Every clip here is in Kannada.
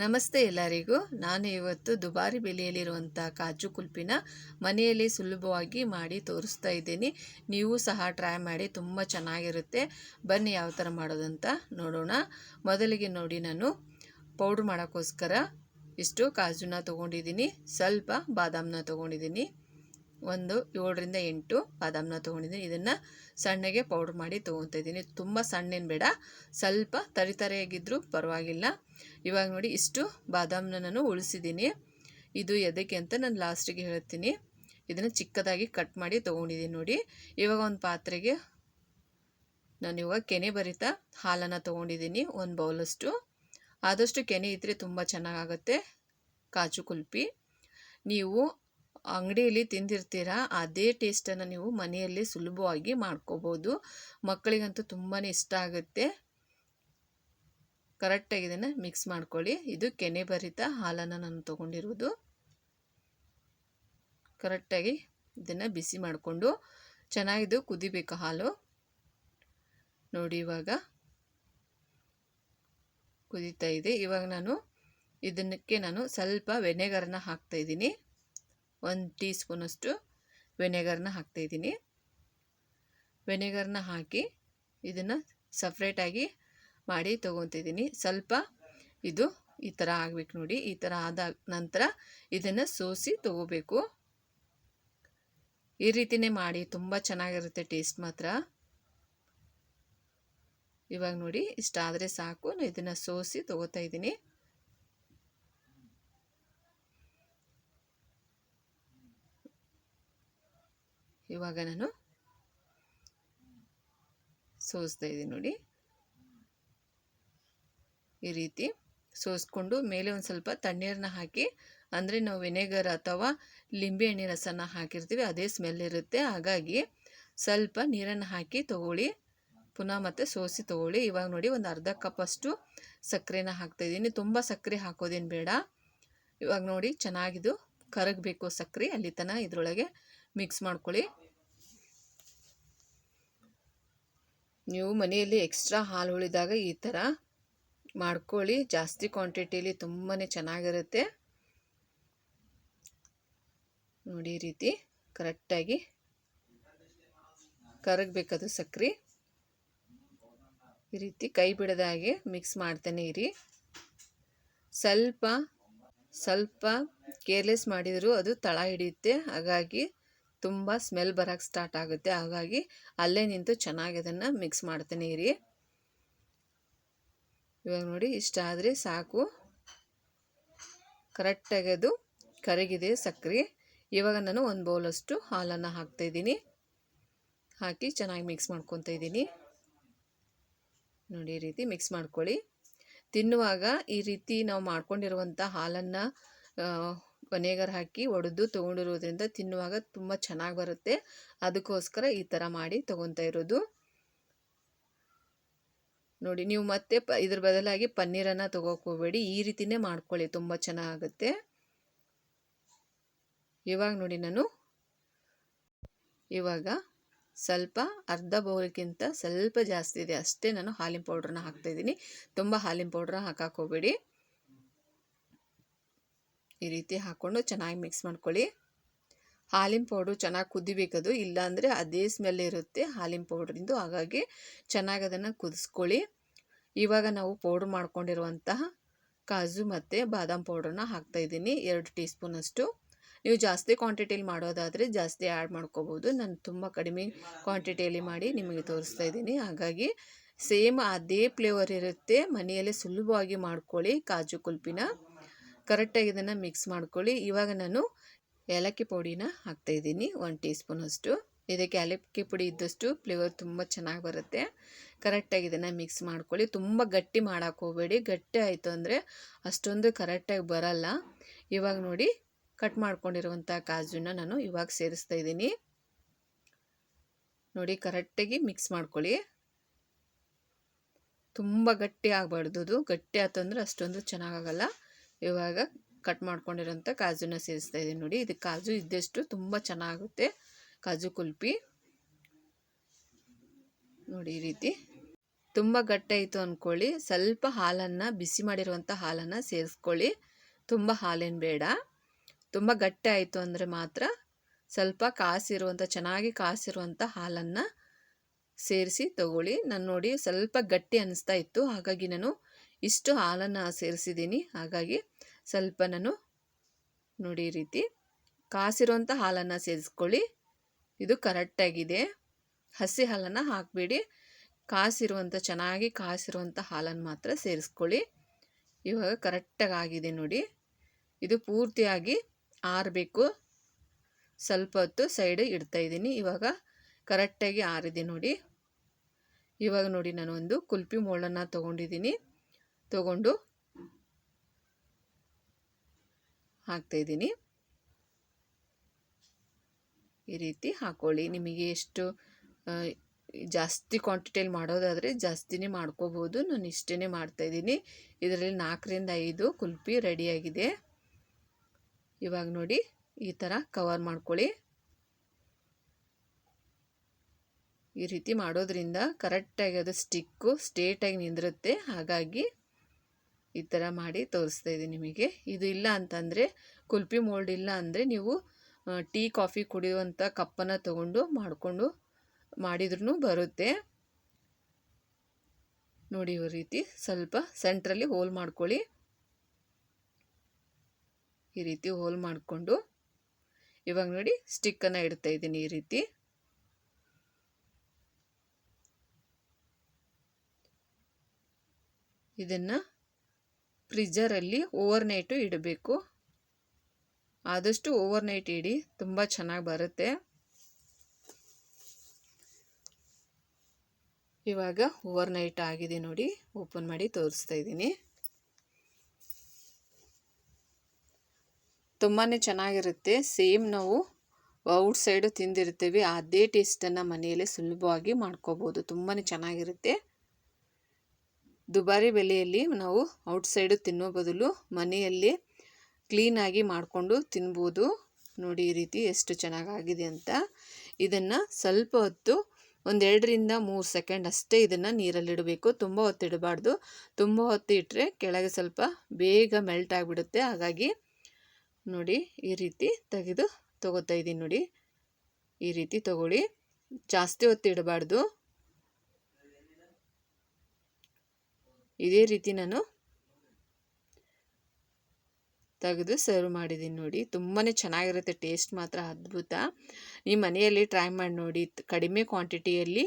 ನಮಸ್ತೆ ಎಲ್ಲರಿಗೂ. ನಾನು ಇವತ್ತು ದುಬಾರಿ ಬೆಲೆಯಲ್ಲಿರುವಂಥ ಕಾಜು ಕುಲ್ಪಿನ ಮನೆಯಲ್ಲಿ ಸುಲಭವಾಗಿ ಮಾಡಿ ತೋರಿಸ್ತಾ ಇದ್ದೀನಿ. ನೀವು ಸಹ ಟ್ರೈ ಮಾಡಿ, ತುಂಬ ಚೆನ್ನಾಗಿರುತ್ತೆ. ಬನ್ನಿ ಯಾವ ಥರ ಮಾಡೋದಂತ ನೋಡೋಣ. ಮೊದಲಿಗೆ ನೋಡಿ ನಾನು ಪೌಡ್ರ್ ಮಾಡೋಕ್ಕೋಸ್ಕರ ಇಷ್ಟು ಕಾಜುನ ತೊಗೊಂಡಿದ್ದೀನಿ. ಸ್ವಲ್ಪ ಬಾದಾಮನ್ನ ತೊಗೊಂಡಿದ್ದೀನಿ. ಒಂದು ಏಳರಿಂದ ಎಂಟು ಬಾದಾಮನ್ನ ತೊಗೊಂಡಿದ್ದೀನಿ. ಇದನ್ನು ಸಣ್ಣಗೆ ಪೌಡ್ರ್ ಮಾಡಿ ತೊಗೊತಾ ಇದ್ದೀನಿ. ತುಂಬ ಸಣ್ಣೇನು ಬೇಡ, ಸ್ವಲ್ಪ ತರಿತರಿಯಾಗಿದ್ದರೂ ಪರವಾಗಿಲ್ಲ. ಇವಾಗ ನೋಡಿ ಇಷ್ಟು ಬಾದಾಮನ್ನ ನಾನು ಉಳಿಸಿದ್ದೀನಿ. ಇದು ಎದಕ್ಕೆ ಅಂತ ನಾನು ಲಾಸ್ಟಿಗೆ ಹೇಳ್ತೀನಿ. ಇದನ್ನು ಚಿಕ್ಕದಾಗಿ ಕಟ್ ಮಾಡಿ ತೊಗೊಂಡಿದ್ದೀನಿ ನೋಡಿ. ಇವಾಗ ಒಂದು ಪಾತ್ರೆಗೆ ನಾನು ಇವಾಗ ಕೆನೆ ಬರಿತಾ ಹಾಲನ್ನು ತೊಗೊಂಡಿದ್ದೀನಿ, ಒಂದು ಬೌಲಷ್ಟು. ಆದಷ್ಟು ಕೆನೆ ಇದ್ದರೆ ತುಂಬ ಚೆನ್ನಾಗಾಗುತ್ತೆ, ಕಾಜು ಕುಲ್ಪಿ. ನೀವು ಅಂಗಡಿಯಲ್ಲಿ ತಿಂದಿರ್ತೀರ, ಅದೇ ಟೇಸ್ಟನ್ನು ನೀವು ಮನೆಯಲ್ಲಿ ಸುಲಭವಾಗಿ ಮಾಡ್ಕೋಬೋದು. ಮಕ್ಕಳಿಗಂತೂ ತುಂಬಾ ಇಷ್ಟ ಆಗುತ್ತೆ. ಕರೆಕ್ಟಾಗಿ ಇದನ್ನು ಮಿಕ್ಸ್ ಮಾಡ್ಕೊಳ್ಳಿ. ಇದು ಕೆನೆ ಭರಿತ ಹಾಲನ್ನು ನಾನು ತೊಗೊಂಡಿರೋದು. ಕರೆಕ್ಟಾಗಿ ಇದನ್ನು ಬಿಸಿ ಮಾಡಿಕೊಂಡು ಚೆನ್ನಾಗಿದ್ದು ಕುದಿಬೇಕು ಹಾಲು. ನೋಡಿ ಇವಾಗ ಕುದೀತಾ ಇದೆ. ಇವಾಗ ನಾನು ಇದನ್ನಕ್ಕೆ ನಾನು ಸ್ವಲ್ಪ ವೆನೆಗರನ್ನ ಹಾಕ್ತಾಯಿದ್ದೀನಿ ಒಂದು ಟೀ ಸ್ಪೂನಷ್ಟು ವೆನೆಗರ್ನ ಹಾಕ್ತಾಯಿದ್ದೀನಿ. ವೆನೆಗರ್ನ ಹಾಕಿ ಇದನ್ನು ಸಪ್ರೇಟಾಗಿ ಮಾಡಿ ತೊಗೊತಿದ್ದೀನಿ. ಸ್ವಲ್ಪ ಇದು ಈ ಥರ ಆಗಬೇಕು ನೋಡಿ. ಈ ಥರ ಆದ ನಂತರ ಇದನ್ನು ಸೋಸಿ ತೊಗೋಬೇಕು. ಈ ರೀತಿನೇ ಮಾಡಿ. ತುಂಬ ಚೆನ್ನಾಗಿರುತ್ತೆ ಟೇಸ್ಟ್ ಮಾತ್ರ. ಇವಾಗ ನೋಡಿ, ಇಷ್ಟಾದರೆ ಸಾಕು. ಇದನ್ನು ಸೋಸಿ ತೊಗೋತಾ ಇದ್ದೀನಿ. ಇವಾಗ ನಾನು ಸೋಸ್ತಾ ಇದ್ದೀನಿ ನೋಡಿ. ಈ ರೀತಿ ಸೋಸ್ಕೊಂಡು ಮೇಲೆ ಒಂದು ಸ್ವಲ್ಪ ತಣ್ಣೀರನ್ನ ಹಾಕಿ, ಅಂದರೆ ನಾವು ವಿನೆಗರ್ ಅಥವಾ ಲಿಂಬೆ ಹಣ್ಣಿನ ರಸನ ಹಾಕಿರ್ತೀವಿ, ಅದೇ ಸ್ಮೆಲ್ ಇರುತ್ತೆ. ಹಾಗಾಗಿ ಸ್ವಲ್ಪ ನೀರನ್ನು ಹಾಕಿ ತೊಗೊಳ್ಳಿ. ಪುನಃ ಮತ್ತೆ ಸೋಸಿ ತೊಗೊಳ್ಳಿ. ಇವಾಗ ನೋಡಿ ಒಂದು ಅರ್ಧ ಕಪ್ಪಷ್ಟು ಸಕ್ಕರೆನ ಹಾಕ್ತಾಯಿದ್ದೀನಿ ತುಂಬ ಸಕ್ಕರೆ ಹಾಕೋದೇನು ಬೇಡ. ಇವಾಗ ನೋಡಿ ಚೆನ್ನಾಗಿದು ಕರಗಬೇಕು ಸಕ್ಕರೆ. ಅಲ್ಲಿ ತನಕ ಇದರೊಳಗೆ ಮಿಕ್ಸ್ ಮಾಡ್ಕೊಳ್ಳಿ. ನೀವು ಮನೆಯಲ್ಲಿ ಎಕ್ಸ್ಟ್ರಾ ಹಾಲು ಉಳಿದಾಗ ಈ ಥರ ಮಾಡ್ಕೊಳ್ಳಿ. ಜಾಸ್ತಿ ಕ್ವಾಂಟಿಟಿಲಿ ತುಂಬಾ ಚೆನ್ನಾಗಿರುತ್ತೆ. ನೋಡಿ ಈ ರೀತಿ ಕರೆಕ್ಟಾಗಿ ಕರಗಬೇಕದು ಸಕ್ರೆ. ಈ ರೀತಿ ಕೈ ಬಿಡದಾಗೆ ಮಿಕ್ಸ್ ಮಾಡ್ತಾನೆ ಇರಿ. ಸ್ವಲ್ಪ ಸ್ವಲ್ಪ ಕೇರ್ಲೆಸ್ ಮಾಡಿದರೂ ಅದು ತಳ ಹಿಡಿಯುತ್ತೆ. ಹಾಗಾಗಿ ತುಂಬ ಸ್ಮೆಲ್ ಬರೋಕ್ಕೆ ಸ್ಟಾರ್ಟ್ ಆಗುತ್ತೆ. ಹಾಗಾಗಿ ಅಲ್ಲೇ ನಿಂತು ಚೆನ್ನಾಗಿ ಅದನ್ನು ಮಿಕ್ಸ್ ಮಾಡ್ತಾನೆ. ಇರಿ. ಇವಾಗ ನೋಡಿ, ಇಷ್ಟ ಆದರೆ ಸಾಕು. ಕರೆಕ್ಟಾಗಿ ಅದು ಕರಗಿದೆ ಸಕ್ಕರೆ ಇವಾಗ ನಾನು ಒಂದು ಬೌಲಷ್ಟು ಹಾಲನ್ನು ಹಾಕ್ತಾಯಿದ್ದೀನಿ ಹಾಕಿ ಚೆನ್ನಾಗಿ ಮಿಕ್ಸ್ ಮಾಡ್ಕೊತಾ ಇದ್ದೀನಿ. ನೋಡಿ, ಈ ರೀತಿ ಮಿಕ್ಸ್ ಮಾಡ್ಕೊಳ್ಳಿ. ತಿನ್ನುವಾಗ ಈ ರೀತಿ ನಾವು ಮಾಡ್ಕೊಂಡಿರುವಂಥ ಹಾಲನ್ನು ಕೊನೆಗರ್ ಹಾಕಿ ಒಡೆದು ತೊಗೊಂಡಿರೋದ್ರಿಂದ ತಿನ್ನುವಾಗ ತುಂಬ ಚೆನ್ನಾಗಿ ಬರುತ್ತೆ. ಅದಕ್ಕೋಸ್ಕರ ಈ ಥರ ಮಾಡಿ ತೊಗೊತಾ ಇರೋದು. ನೋಡಿ, ನೀವು ಮತ್ತೆ ಪ, ಇದ್ರ ಬದಲಾಗಿ ಪನ್ನೀರನ್ನು ಹೋಗಬೇಡಿ. ಈ ರೀತಿನೇ ಮಾಡ್ಕೊಳ್ಳಿ, ತುಂಬ ಚೆನ್ನಾಗುತ್ತೆ. ಇವಾಗ ನೋಡಿ ನಾನು. ಇವಾಗ ಸ್ವಲ್ಪ ಅರ್ಧ ಬೌಲ್ಗಿಂತ ಸ್ವಲ್ಪ ಜಾಸ್ತಿ ಇದೆ. ಅಷ್ಟೇ ನಾನು ಹಾಲಿನ ಪೌಡ್ರನ್ನ ಹಾಕ್ತಾಯಿದ್ದೀನಿ ತುಂಬ ಹಾಲಿನ ಪೌಡ್ರ ಹಾಕಕ್ಕೆ ಹೋಗಬೇಡಿ. ಈ ರೀತಿ ಹಾಕ್ಕೊಂಡು ಚೆನ್ನಾಗಿ ಮಿಕ್ಸ್ ಮಾಡ್ಕೊಳ್ಳಿ. ಹಾಲಿನ ಪೌಡ್ರು ಚೆನ್ನಾಗಿ ಕುದಿಬೇಕದು, ಇಲ್ಲಾಂದರೆ ಅದೇ ಸ್ಮೆಲ್ ಇರುತ್ತೆ ಹಾಲಿನ ಪೌಡ್ರಿಂದು ಹಾಗಾಗಿ ಚೆನ್ನಾಗಿ ಅದನ್ನು ಕುದಿಸ್ಕೊಳ್ಳಿ. ಇವಾಗ ನಾವು ಪೌಡ್ರ್ ಮಾಡ್ಕೊಂಡಿರುವಂತಹ ಕಾಜು ಮತ್ತು ಬಾದಾಮ್ ಪೌಡ್ರನ್ನ ಹಾಕ್ತಾಯಿದ್ದೀನಿ ಎರಡು ಟೀ ಸ್ಪೂನಷ್ಟು ನೀವು ಜಾಸ್ತಿ ಕ್ವಾಂಟಿಟಿಯಲ್ಲಿ ಮಾಡೋದಾದರೆ ಜಾಸ್ತಿ ಆ್ಯಡ್ ಮಾಡ್ಕೋಬೋದು. ನಾನು ತುಂಬ ಕಡಿಮೆ ಕ್ವಾಂಟಿಟಿಯಲ್ಲಿ ಮಾಡಿ ನಿಮಗೆ ತೋರಿಸ್ತಾ ಇದ್ದೀನಿ. ಹಾಗಾಗಿ ಸೇಮ್ ಅದೇ ಫ್ಲೇವರ್ ಇರುತ್ತೆ. ಮನೆಯಲ್ಲೇ ಸುಲಭವಾಗಿ ಮಾಡ್ಕೊಳ್ಳಿ ಕಾಜು ಕುಲ್ಪಿನ. ಕರೆಕ್ಟಾಗಿ ಇದನ್ನು ಮಿಕ್ಸ್ ಮಾಡ್ಕೊಳ್ಳಿ. ಇವಾಗ ನಾನು ಏಲಕ್ಕಿ ಪುಡಿನ ಹಾಕ್ತಾಯಿದ್ದೀನಿ ಒನ್ ಟೀ ಸ್ಪೂನಷ್ಟು ಇದಕ್ಕೆ ಏಲಕ್ಕಿ ಪುಡಿ ಇದ್ದಷ್ಟು ಫ್ಲೇವರ್ ತುಂಬ ಚೆನ್ನಾಗಿ ಬರುತ್ತೆ. ಕರೆಕ್ಟಾಗಿ ಇದನ್ನು ಮಿಕ್ಸ್ ಮಾಡ್ಕೊಳ್ಳಿ. ತುಂಬ ಗಟ್ಟಿ ಮಾಡೋಕೆ ಹೋಗಬೇಡಿ. ಗಟ್ಟಿ ಆಯಿತು ಅಂದರೆ ಅಷ್ಟೊಂದು ಕರೆಕ್ಟಾಗಿ ಬರಲ್ಲ. ಇವಾಗ ನೋಡಿ ಕಟ್ ಮಾಡ್ಕೊಂಡಿರುವಂಥ ಕಾಜುನ ನಾನು ಇವಾಗ ಸೇರಿಸ್ತಾ ಇದ್ದೀನಿ. ನೋಡಿ, ಕರೆಕ್ಟಾಗಿ ಮಿಕ್ಸ್ ಮಾಡ್ಕೊಳ್ಳಿ. ತುಂಬ ಗಟ್ಟಿ ಆಗಬಾರ್ದು ಗಟ್ಟಿ ಆತಂದ್ರೆ ಅಷ್ಟೊಂದು ಚೆನ್ನಾಗಾಗಲ್ಲ ಇವಾಗ ಕಟ್ ಮಾಡ್ಕೊಂಡಿರೋಂಥ ಕಾಜುನ ಸೇರಿಸ್ತಾ ಇದ್ದೀನಿ ನೋಡಿ. ಇದು ಕಾಜು ಇದ್ದಷ್ಟು ತುಂಬ ಚೆನ್ನಾಗುತ್ತೆ. ಕಾಜು ಕುಲ್ಪಿ. ನೋಡಿ ಈ ರೀತಿ. ತುಂಬ ಗಟ್ಟಿ ಆಯಿತು ಅಂದ್ಕೊಳ್ಳಿ ಸ್ವಲ್ಪ ಹಾಲನ್ನು, ಬಿಸಿ ಮಾಡಿರುವಂಥ ಹಾಲನ್ನು ಸೇರಿಸ್ಕೊಳ್ಳಿ. ತುಂಬ ಹಾಲೇನು ಬೇಡ. ತುಂಬ ಗಟ್ಟಿ ಆಯಿತು ಅಂದರೆ ಮಾತ್ರ ಸ್ವಲ್ಪ ಕಾಸಿರುವಂಥ, ಚೆನ್ನಾಗಿ ಕಾಸಿರುವಂಥ ಹಾಲನ್ನು ಸೇರಿಸಿ ತಗೊಳ್ಳಿ. ನಾನು ನೋಡಿ ಸ್ವಲ್ಪ ಗಟ್ಟಿ ಅನ್ನಿಸ್ತಾ ಇತ್ತು. ಹಾಗಾಗಿ ನಾನು ಇಷ್ಟು ಹಾಲನ್ನು ಸೇರಿಸಿದ್ದೀನಿ. ಹಾಗಾಗಿ ಸ್ವಲ್ಪ ನಾನು ನೋಡಿ ಈ ರೀತಿ ಕಾಸಿರುವಂಥ ಹಾಲನ್ನು ಸೇರಿಸ್ಕೊಳ್ಳಿ. ಇದು ಕರೆಕ್ಟಾಗಿದೆ ಹಸಿ ಹಾಲನ್ನು ಹಾಕಬೇಡಿ. ಕಾಸಿರುವಂಥ ಚೆನ್ನಾಗಿ ಕಾಸಿರುವಂಥ ಹಾಲನ್ನು ಮಾತ್ರ ಸೇರಿಸ್ಕೊಳ್ಳಿ. ಇವಾಗ ಕರೆಕ್ಟಾಗಿ ಆಗಿದೆ ನೋಡಿ. ಇದು ಪೂರ್ತಿಯಾಗಿ ಆರಬೇಕು. ಸ್ವಲ್ಪ ಹೊತ್ತು ಸೈಡ್ ಇಡ್ತಾ ಇದ್ದೀನಿ. ಇವಾಗ ಕರೆಕ್ಟಾಗಿ ಆರಿದೆ ನೋಡಿ. ಇವಾಗ ನೋಡಿ ನಾನು ಒಂದು ಕುಲ್ಪಿ ಮೋಳನ್ನು ತೊಗೊಂಡಿದ್ದೀನಿ. ತೊಗೊಂಡು ಹಾಕ್ತಾಯಿದ್ದೀನಿ ಈ ರೀತಿ ಹಾಕ್ಕೊಳ್ಳಿ ನಿಮಗೆ ಎಷ್ಟು ಜಾಸ್ತಿ ಕ್ವಾಂಟಿಟಿಯಲ್ಲಿ ಮಾಡೋದಾದರೆ ಜಾಸ್ತಿನೇ ಮಾಡ್ಕೋಬೋದು. ನಾನು ಇಷ್ಟೇ ಮಾಡ್ತಾಯಿದ್ದೀನಿ ಇದರಲ್ಲಿ ನಾಲ್ಕರಿಂದ ಐದು ಕುಲ್ಪಿ ರೆಡಿಯಾಗಿದೆ ಇವಾಗ ನೋಡಿ, ಈ ಥರ ಕವರ್ ಮಾಡ್ಕೊಳ್ಳಿ. ಈ ರೀತಿ ಮಾಡೋದ್ರಿಂದ ಕರೆಕ್ಟಾಗಿ ಅದು ಸ್ಟಿಕ್ಕು ಸ್ಟೇಟಾಗಿ ನಿಂದಿರುತ್ತೆ. ಹಾಗಾಗಿ ಈ ಥರ ಮಾಡಿ ತೋರಿಸ್ತಾ ಇದ್ದೀನಿ ನಿಮಗೆ. ಇದು ಇಲ್ಲ ಅಂತಂದರೆ, ಕುಲ್ಪಿ ಮೋಲ್ಡ್ ಇಲ್ಲ ಅಂದರೆ ನೀವು ಟೀ, ಕಾಫಿ ಕುಡಿಯುವಂಥ ಕಪ್ಪನ್ನು ತಗೊಂಡು ಮಾಡಿಕೊಂಡು ಮಾಡಿದ್ರೂ ಬರುತ್ತೆ. ನೋಡಿ ಈ ರೀತಿ ಸ್ವಲ್ಪ ಸೆಂಟ್ರಲ್ಲಿ ಹೋಲ್ ಮಾಡ್ಕೊಳ್ಳಿ. ಈ ರೀತಿ ಹೋಲ್ ಮಾಡಿಕೊಂಡು, ಇವಾಗ ನೋಡಿ ಸ್ಟಿಕ್ಕನ್ನು ಇಡ್ತಾ ಇದ್ದೀನಿ ಈ ರೀತಿ. ಇದನ್ನು ಫ್ರಿಜ್ಜರಲ್ಲಿ ಓವರ್ ನೈಟು ಇಡಬೇಕು. ಆದಷ್ಟು ಓವರ್ ನೈಟ್ ಇಡಿ, ತುಂಬ ಚೆನ್ನಾಗಿ ಬರುತ್ತೆ. ಇವಾಗ ಓವರ್ ನೈಟ್ ಆಗಿದೆ ನೋಡಿ, ಓಪನ್ ಮಾಡಿ ತೋರಿಸ್ತಾ ಇದ್ದೀನಿ. ತುಂಬಾ ಚೆನ್ನಾಗಿರುತ್ತೆ, ಸೇಮ್ ನಾವು ಔಟ್ ಸೈಡು ತಿಂದಿರ್ತೀವಿ, ಅದೇ ಟೇಸ್ಟನ್ನು ಮನೆಯಲ್ಲೇ ಸುಲಭವಾಗಿ ಮಾಡ್ಕೋಬೋದು ತುಂಬಾ ಚೆನ್ನಾಗಿರುತ್ತೆ. ದುಬಾರಿ ಬೆಲೆಯಲ್ಲಿ ನಾವು ಔಟ್ಸೈಡು ತಿನ್ನೋ ಬದಲು ಮನೆಯಲ್ಲಿ ಕ್ಲೀನಾಗಿ ಮಾಡಿಕೊಂಡು ತಿನ್ಬೋದು. ನೋಡಿ, ಈ ರೀತಿ ಎಷ್ಟು ಚೆನ್ನಾಗಾಗಿದೆ ಅಂತ. ಇದನ್ನು ಸ್ವಲ್ಪ ಹೊತ್ತು, ಒಂದೆರಡರಿಂದ ಮೂರು ಸೆಕೆಂಡ್ ಅಷ್ಟೇ ಇದನ್ನು ನೀರಲ್ಲಿಡಬೇಕು. ತುಂಬ ಹೊತ್ತು ಇಡಬಾರ್ದು. ತುಂಬ ಹೊತ್ತು ಇಟ್ಟರೆ ಕೆಳಗೆ ಸ್ವಲ್ಪ ಬೇಗ ಮೆಲ್ಟ್ ಆಗಿಬಿಡುತ್ತೆ. ಹಾಗಾಗಿ ನೋಡಿ, ಈ ರೀತಿ ತೆಗೆದು ತೊಗೋತಾ ಇದ್ದೀನಿ ನೋಡಿ. ಈ ರೀತಿ ತಗೊಳ್ಳಿ. ಜಾಸ್ತಿ ಹೊತ್ತು ಇಡಬಾರ್ದು. ಇದೇ ರೀತಿ ನಾನು ತೆಗೆದು ಸರ್ವ್ ಮಾಡಿದ್ದೀನಿ ನೋಡಿ. ತುಂಬಾ ಚೆನ್ನಾಗಿರುತ್ತೆ ಟೇಸ್ಟ್ ಮಾತ್ರ ಅದ್ಭುತ. ನೀವು ಮನೆಯಲ್ಲಿ ಟ್ರೈ ಮಾಡಿ ನೋಡಿ, ಕಡಿಮೆ ಕ್ವಾಂಟಿಟಿಯಲ್ಲಿ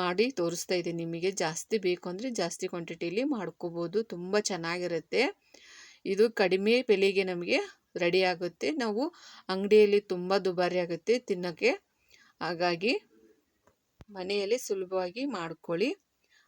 ಮಾಡಿ ತೋರಿಸ್ತಾ ಇದ್ದೀನಿ ನಿಮಗೆ. ಜಾಸ್ತಿ ಬೇಕು ಅಂದರೆ ಜಾಸ್ತಿ ಕ್ವಾಂಟಿಟಿಯಲ್ಲಿ ಮಾಡ್ಕೋಬೋದು. ತುಂಬ ಚೆನ್ನಾಗಿರುತ್ತೆ. ಇದು ಕಡಿಮೆ ಬೆಲೆಗೆ ನಮಗೆ ರೆಡಿ ಆಗುತ್ತೆ. ನಾವು ಅಂಗಡಿಯಲ್ಲಿ ತುಂಬ ದುಬಾರಿ ಆಗುತ್ತೆ ತಿನ್ನೋಕ್ಕೆ. ಹಾಗಾಗಿ ಮನೆಯಲ್ಲಿ ಸುಲಭವಾಗಿ ಮಾಡ್ಕೊಳ್ಳಿ.